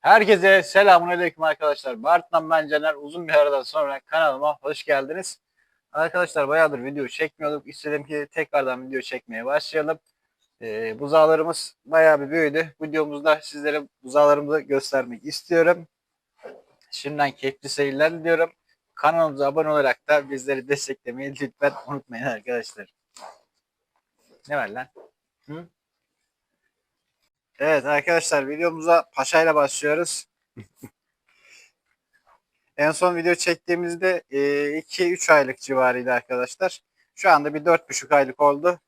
Herkese selamun aleyküm arkadaşlar. Bartın'dan ben Caner. Uzun bir aradan sonra kanalıma hoş geldiniz. Arkadaşlar bayağıdır video çekmiyorduk. İstedim ki tekrardan video çekmeye başlayalım. Ee, buzağlarımız bayağı bir büyüdü. Videomuzda sizlere buzağlarımızı göstermek istiyorum. Şimdiden keyifli seyirler diliyorum. Kanalımıza abone olarak da bizleri desteklemeyi lütfen unutmayın arkadaşlar. Ne var lan? Hı? Evet arkadaşlar videomuza paşayla başlıyoruz. en son video çektiğimizde 2-3 aylık civarıydı arkadaşlar. Şu anda bir 4,5 aylık oldu.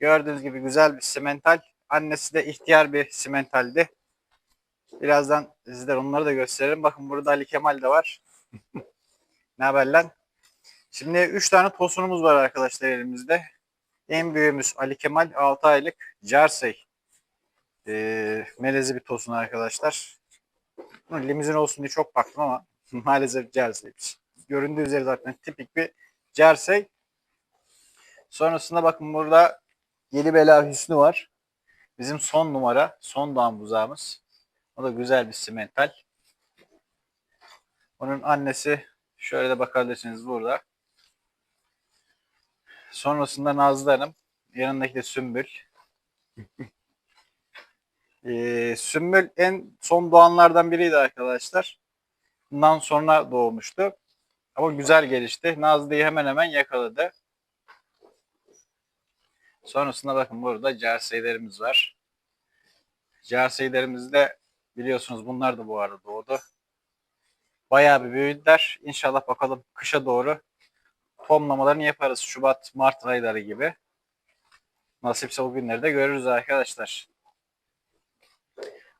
Gördüğünüz gibi güzel bir simental. Annesi de ihtiyar bir simentaldi. Birazdan sizlere onları da gösteririm. Bakın burada Ali Kemal de var. ne haber lan? Şimdi 3 tane tosunumuz var arkadaşlar elimizde. En büyüğümüz Ali Kemal 6 aylık Jersey e, melezi bir tosun arkadaşlar. Bunun limuzin olsun diye çok baktım ama maalesef Jersey'miş. Göründüğü üzere zaten tipik bir Jersey. Sonrasında bakın burada Yedi Bela Hüsnü var. Bizim son numara, son dağın buzağımız. O da güzel bir simental. Onun annesi şöyle de bakabilirsiniz burada. Sonrasında Nazlı Hanım. Yanındaki de Sümbül. Ee, Sümbül en son doğanlardan biriydi arkadaşlar. Bundan sonra doğmuştu. Ama güzel gelişti. Nazlı'yı hemen hemen yakaladı. Sonrasında bakın burada jerseylerimiz var. Jerseylerimiz de biliyorsunuz bunlar da bu arada doğdu. Bayağı bir büyüdüler. İnşallah bakalım kışa doğru tomlamalarını yaparız. Şubat, Mart ayları gibi. Nasipse o günleri de görürüz arkadaşlar.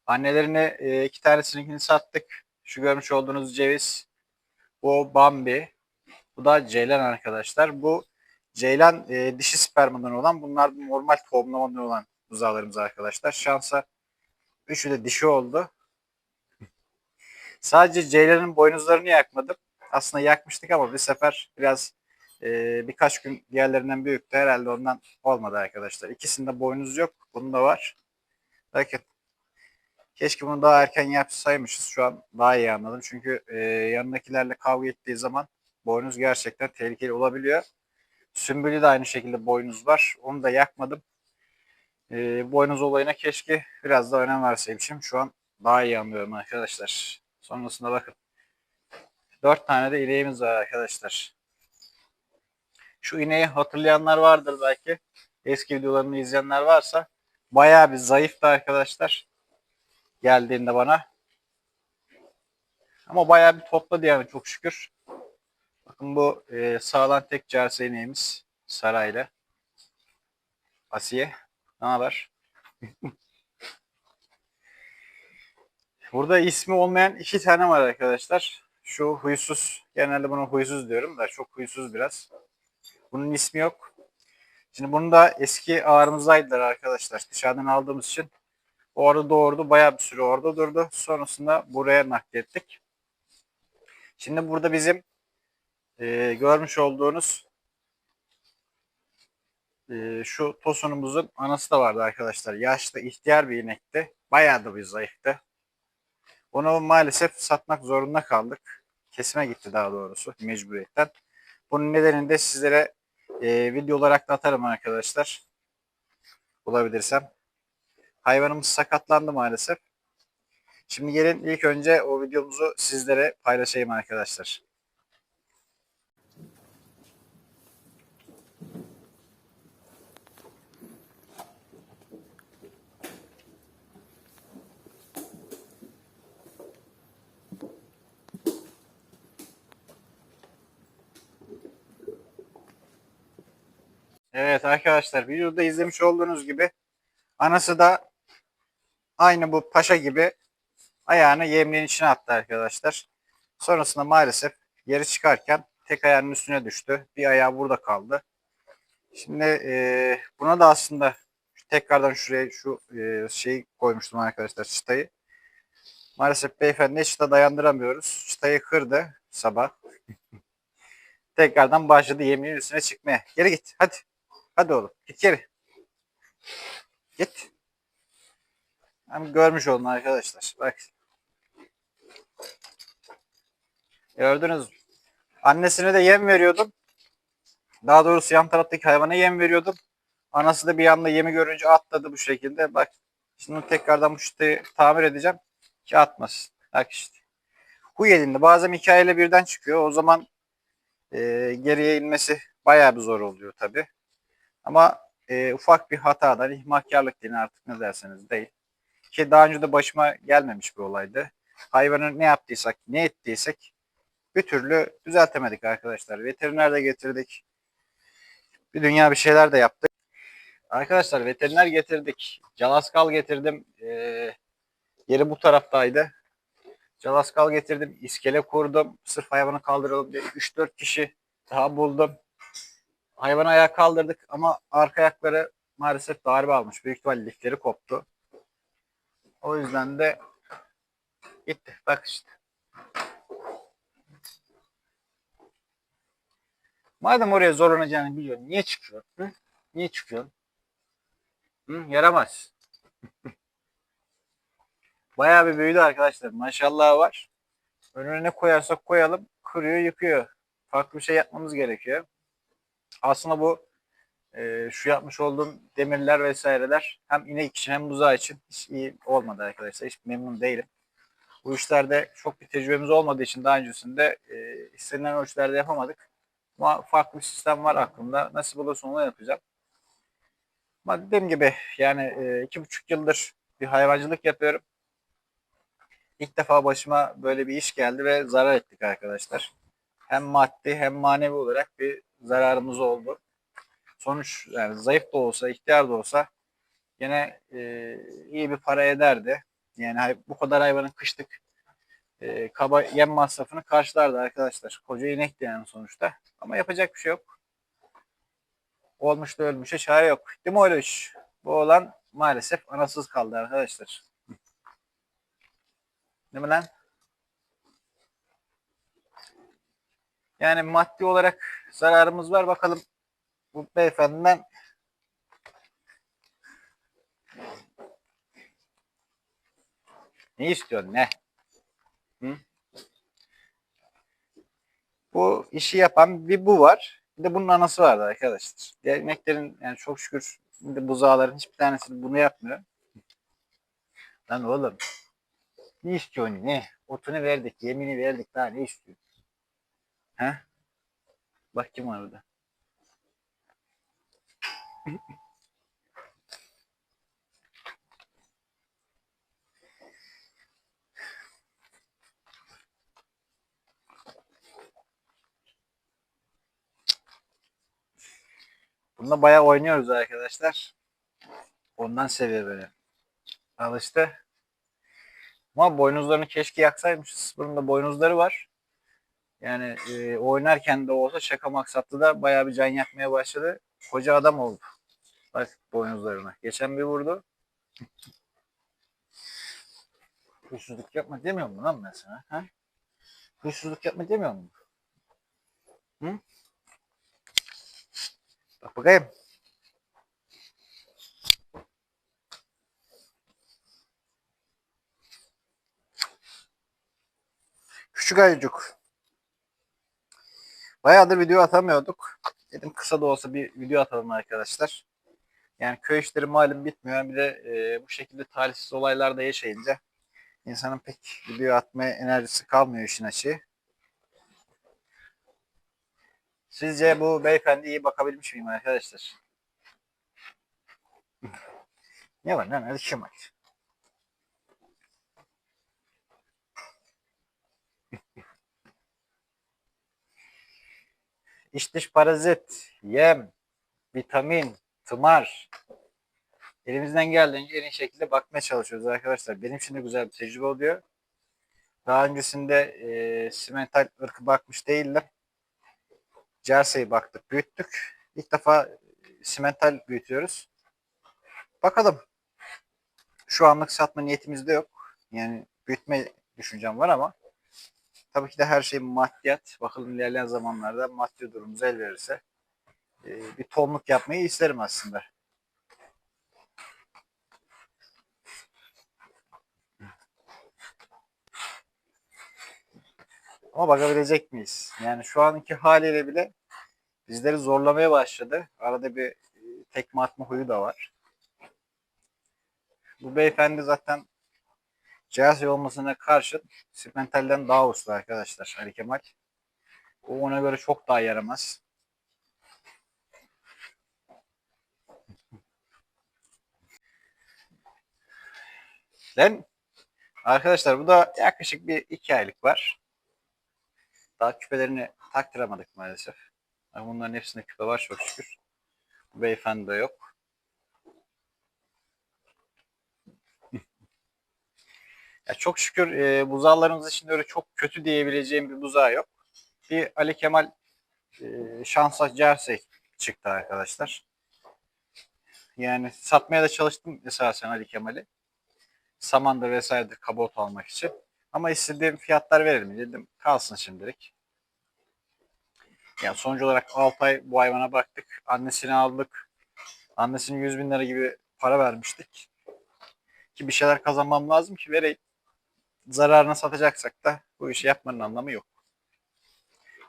Annelerine e, iki tanesininkini sattık. Şu görmüş olduğunuz ceviz. Bu Bambi. Bu da Ceylan arkadaşlar. Bu Ceylan e, dişi spermadan olan. Bunlar normal tohumlamadan olan buzağlarımız arkadaşlar. Şansa üçü de dişi oldu. Sadece Ceylan'ın boynuzlarını yakmadım. Aslında yakmıştık ama bir sefer biraz e, birkaç gün diğerlerinden büyüktü. Herhalde ondan olmadı arkadaşlar. İkisinde boynuz yok. Bunda var. Bakın Keşke bunu daha erken yapsaymışız. Şu an daha iyi anladım. Çünkü e, yanındakilerle kavga ettiği zaman boynuz gerçekten tehlikeli olabiliyor. Sümbülü de aynı şekilde boynuz var. Onu da yakmadım. E, boynuz olayına keşke biraz daha önem verseymişim. Şu an daha iyi anlıyorum arkadaşlar. Sonrasında bakın. Dört tane de ineğimiz var arkadaşlar. Şu ineği hatırlayanlar vardır belki. Eski videolarını izleyenler varsa. Bayağı bir zayıftı arkadaşlar geldiğinde bana. Ama bayağı bir topladı yani çok şükür. Bakın bu e, sağlam tek cerseneğimiz sarayla. Asiye. Ne haber? Burada ismi olmayan iki tane var arkadaşlar. Şu huysuz. Genelde bunu huysuz diyorum da çok huysuz biraz. Bunun ismi yok. Şimdi bunu da eski ağrımızdaydılar arkadaşlar. Dışarıdan aldığımız için Orada doğurdu. Bayağı bir süre orada durdu. Sonrasında buraya naklettik. Şimdi burada bizim e, görmüş olduğunuz e, şu tosunumuzun anası da vardı arkadaşlar. Yaşlı ihtiyar bir inekti. Bayağı da bir zayıftı. Onu maalesef satmak zorunda kaldık. Kesime gitti daha doğrusu mecburiyetten. Bunun nedenini de sizlere e, video olarak da atarım arkadaşlar. Bulabilirsem. Hayvanımız sakatlandı maalesef. Şimdi gelin ilk önce o videomuzu sizlere paylaşayım arkadaşlar. Evet arkadaşlar videoda izlemiş olduğunuz gibi anası da Aynı bu paşa gibi ayağını yemliğin içine attı arkadaşlar. Sonrasında maalesef geri çıkarken tek ayağının üstüne düştü. Bir ayağı burada kaldı. Şimdi e, buna da aslında tekrardan şuraya şu e, şeyi koymuştum arkadaşlar çıtayı. Maalesef beyefendi çıta dayandıramıyoruz. Çıtayı kırdı sabah. tekrardan başladı yemliğin üstüne çıkmaya. Geri git hadi. Hadi oğlum git geri. Git. Hem görmüş olun arkadaşlar. Bak. Gördünüz mü? Annesine de yem veriyordum. Daha doğrusu yan taraftaki hayvana yem veriyordum. Anası da bir anda yemi görünce atladı bu şekilde. Bak şimdi tekrardan bu şutu tamir edeceğim ki atmasın. Bak işte. Huy elinde bazen hikayeyle birden çıkıyor. O zaman e, geriye inmesi bayağı bir zor oluyor tabi. Ama e, ufak bir hatadan ihmalkarlık deyin artık ne derseniz değil. Ki daha önce de başıma gelmemiş bir olaydı. Hayvanı ne yaptıysak, ne ettiysek bir türlü düzeltemedik arkadaşlar. Veteriner de getirdik. Bir dünya bir şeyler de yaptık. Arkadaşlar veteriner getirdik. Calaskal getirdim. Ee, yeri bu taraftaydı. Calaskal getirdim. iskele kurdum. Sırf hayvanı kaldıralım diye 3-4 kişi daha buldum. Hayvanı ayağa kaldırdık ama arka ayakları maalesef darbe almış. Büyük ihtimalle lifleri koptu. O yüzden de gitti. Bak işte. Madem oraya zorlanacağını biliyorsun, niye çıkıyorsun? Hı? Niye çıkıyorsun? Hı? Yaramaz. Bayağı bir büyüdü arkadaşlar. Maşallah var. Önüne ne koyarsak koyalım kırıyor yıkıyor. Farklı bir şey yapmamız gerekiyor. Aslında bu e, şu yapmış olduğum demirler vesaireler hem inek için hem buzağı için hiç iyi olmadı arkadaşlar. Hiç memnun değilim. Bu işlerde çok bir tecrübemiz olmadığı için daha öncesinde e, istenilen ölçülerde yapamadık. Ama farklı bir sistem var aklımda. Nasıl olursa onu yapacağım. Ama dediğim gibi yani e, iki buçuk yıldır bir hayvancılık yapıyorum. İlk defa başıma böyle bir iş geldi ve zarar ettik arkadaşlar. Hem maddi hem manevi olarak bir zararımız oldu. Sonuç yani zayıf da olsa, ihtiyar da olsa yine e, iyi bir para ederdi. Yani bu kadar hayvanın kışlık e, kaba yem masrafını karşılardı arkadaşlar. Koca inekti yani sonuçta. Ama yapacak bir şey yok. Olmuş da ölmüşe çare yok. Değil mi iş? Bu olan maalesef anasız kaldı arkadaşlar. Değil mi lan? Yani maddi olarak zararımız var. Bakalım bu beyefendiden ne istiyorsun ne? Hı? Bu işi yapan bir bu var. Bir de bunun anası vardı arkadaşlar. Diğer ineklerin yani çok şükür şimdi buzağların hiçbir tanesi bunu yapmıyor. Lan oğlum ne istiyorsun ne? Otunu verdik, yemini verdik daha ne istiyorsun? He? Bak kim var burada? Bununla bayağı oynuyoruz arkadaşlar. Ondan seviyor böyle. Alıştı. Ama boynuzlarını keşke yaksaymışız. Bunun da boynuzları var. Yani e, oynarken de olsa şaka maksatlı da bayağı bir can yakmaya başladı. Koca adam oldu. Bak boynuzlarına. Geçen bir vurdu. Huysuzluk yapma demiyor mu lan ben sana? Ha? Huysuzluk yapma demiyor mu? Hı? Bak bakayım. Küçük ayıcık. Bayağıdır video atamıyorduk. Dedim kısa da olsa bir video atalım arkadaşlar. Yani köy işleri malum bitmiyor. Bir de e, bu şekilde talihsiz olaylarda yaşayınca insanın pek video atmaya enerjisi kalmıyor işin açığı. Sizce bu beyefendi iyi bakabilmiş miyim arkadaşlar? ne var lan? Hadi şımak. İç dış parazit, yem, vitamin, tımar. Elimizden geldiğince en iyi şekilde bakmaya çalışıyoruz arkadaşlar. Benim için de güzel bir tecrübe oluyor. Daha öncesinde e, simental ırkı bakmış değildim. Jersey'yi baktık, büyüttük. İlk defa simental büyütüyoruz. Bakalım. Şu anlık satma niyetimiz de yok. Yani büyütme düşüncem var ama tabii ki de her şey maddiyat. Bakalım ilerleyen zamanlarda maddi durumumuz el verirse bir tohumluk yapmayı isterim aslında. Ama bakabilecek miyiz? Yani şu anki haliyle bile bizleri zorlamaya başladı. Arada bir e, tekme atma huyu da var. Bu beyefendi zaten Cihaz olmasına karşın Simental'den daha uslu arkadaşlar Ali Kemal. O ona göre çok daha yaramaz. Lan arkadaşlar bu da yaklaşık bir iki aylık var. Daha küpelerini taktıramadık maalesef. Ama bunların hepsinde küpe var çok şükür. Beyefendi de yok. Ya çok şükür e, buzağlarımız için öyle çok kötü diyebileceğim bir buzağı yok. Bir Ali Kemal e, şansa Jersey çıktı arkadaşlar. Yani satmaya da çalıştım esasen Ali Kemal'i. Samandır vesairedir kabot almak için. Ama istediğim fiyatlar verelim dedim. Kalsın şimdilik. Yani sonuç olarak 6 ay bu hayvana baktık. Annesini aldık. Annesinin 100 bin lira gibi para vermiştik. Ki bir şeyler kazanmam lazım ki vereyim. Zararına satacaksak da bu işi yapmanın anlamı yok.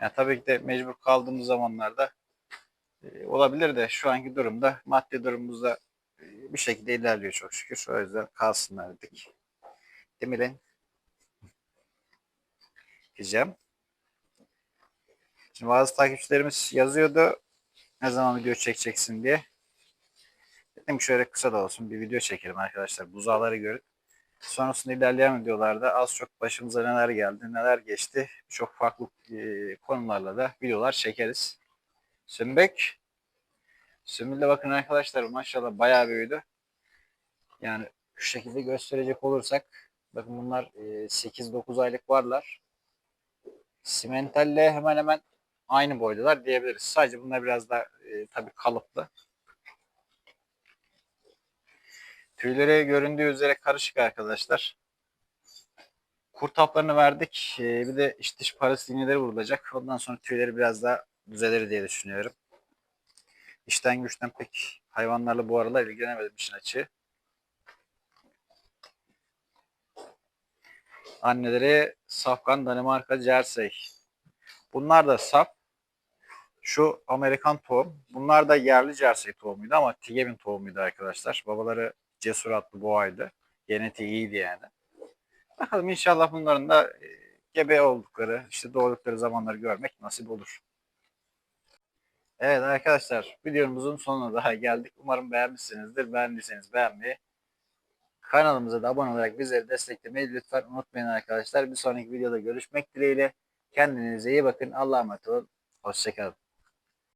Yani tabii ki de mecbur kaldığımız zamanlarda e, olabilir de şu anki durumda maddi durumumuzda bir şekilde ilerliyor çok şükür. O yüzden kalsınlar dedik. Değil mi lan? Diyeceğim. Şimdi bazı takipçilerimiz yazıyordu ne zaman video çekeceksin diye. Dedim şöyle kısa da olsun bir video çekelim arkadaşlar. Buzağları görüp sonrasında ilerleyen videolarda az çok başımıza neler geldi, neler geçti. Çok farklı e, konularla da videolar çekeriz. Sümbek. Sümbül'de bakın arkadaşlar maşallah bayağı büyüdü. Yani şu şekilde gösterecek olursak bakın bunlar e, 8-9 aylık varlar. Simentalle hemen hemen aynı boydalar diyebiliriz. Sadece bunlar biraz daha e, tabii kalıplı. Tüyleri göründüğü üzere karışık arkadaşlar. Kurt haplarını verdik. Ee, bir de iç dış paras iğneleri vurulacak. Ondan sonra tüyleri biraz daha düzelir diye düşünüyorum. İşten güçten pek hayvanlarla bu aralar ilgilenemedim işin açığı. Anneleri Safkan, Danimarka, Jersey. Bunlar da saf. Şu Amerikan tohum. Bunlar da yerli Jersey tohumuydu ama Tigemin tohumuydu arkadaşlar. Babaları Cesur adlı boğaydı. Genetiği iyiydi yani. Bakalım inşallah bunların da e, gebe oldukları, işte doğdukları zamanları görmek nasip olur. Evet arkadaşlar videomuzun sonuna daha geldik. Umarım beğenmişsinizdir. Beğendiyseniz beğenmeyi, kanalımıza da abone olarak bizleri desteklemeyi lütfen unutmayın arkadaşlar. Bir sonraki videoda görüşmek dileğiyle. Kendinize iyi bakın. Allah'a emanet olun. Hoşçakalın.